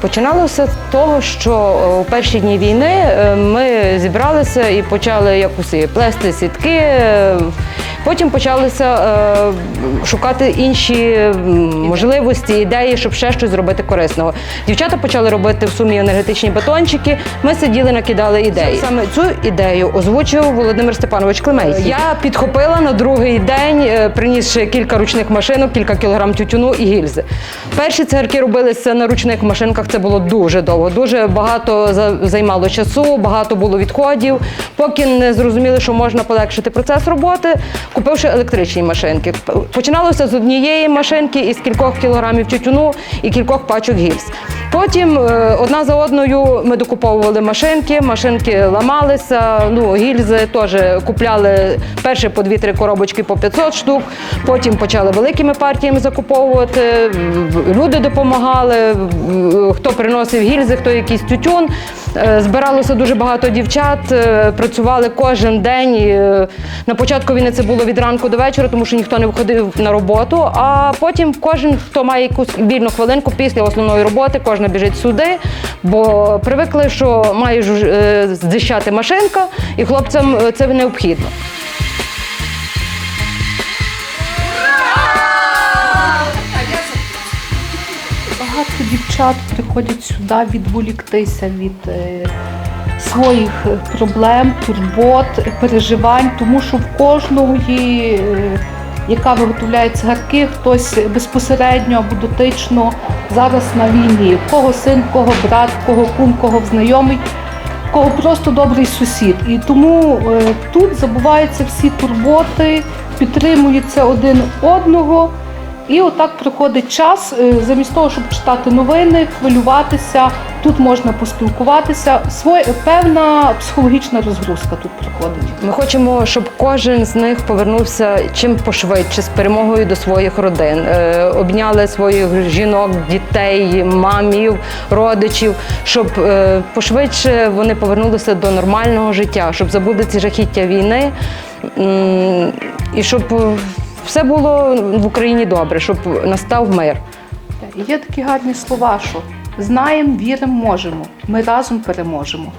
Починалося з того, що е, у перші дні війни е, ми зібралися і почали якуси плести сітки. Е, Потім почалися е, шукати інші можливості, ідеї, щоб ще щось зробити корисного. Дівчата почали робити в сумі енергетичні батончики. Ми сиділи, накидали ідеї. Саме цю ідею озвучив Володимир Степанович Клемейський. Я підхопила на другий день, е, принісши кілька ручних машинок, кілька кілограм тютюну і гільзи. Перші цигарки робилися на ручних машинках. Це було дуже довго. Дуже багато за- займало часу, багато було відходів. Поки не зрозуміли, що можна полегшити процес роботи, купивши електричні машинки. Починалося з однієї машинки із кількох кілограмів тютюну і кількох пачок гільз. Потім е, одна за одною ми докуповували машинки, машинки ламалися. Ну, гільзи теж купляли перші по 2-3 коробочки по 500 штук. Потім почали великими партіями закуповувати. Люди допомагали, хто приносив гільзи, хто якийсь тютюн. Е, Збиралося дуже багато дівчат, е, працювали кожен день. Е, На початку війни це було від ранку до вечора, тому що ніхто не виходив на роботу. А потім кожен, хто має якусь вільну хвилинку після основної роботи, кожна біжить сюди, бо привикли, що має здищати машинка, і хлопцям це необхідно. Багато дівчат приходять сюди відволіктися від е, своїх е, проблем, турбот, переживань, тому що в кожного, е, яка виготовляє цигарки, хтось безпосередньо або дотично зараз на війні. Кого син, кого брат, кого кум, кого знайомий, кого просто добрий сусід. І тому тут забуваються всі турботи, підтримуються один одного. І отак проходить час, е, замість того, щоб читати новини, хвилюватися, тут можна поспілкуватися. Своє певна психологічна розгрузка тут проходить. Ми хочемо, щоб кожен з них повернувся чим пошвидше з перемогою до своїх родин, Е, обняли своїх жінок, дітей, мамів, родичів, щоб е, пошвидше вони повернулися до нормального життя, щоб забули ці жахіття війни і щоб е, все було в Україні добре, щоб настав мир. Є такі гарні слова, що знаємо, віримо, можемо. Ми разом переможемо.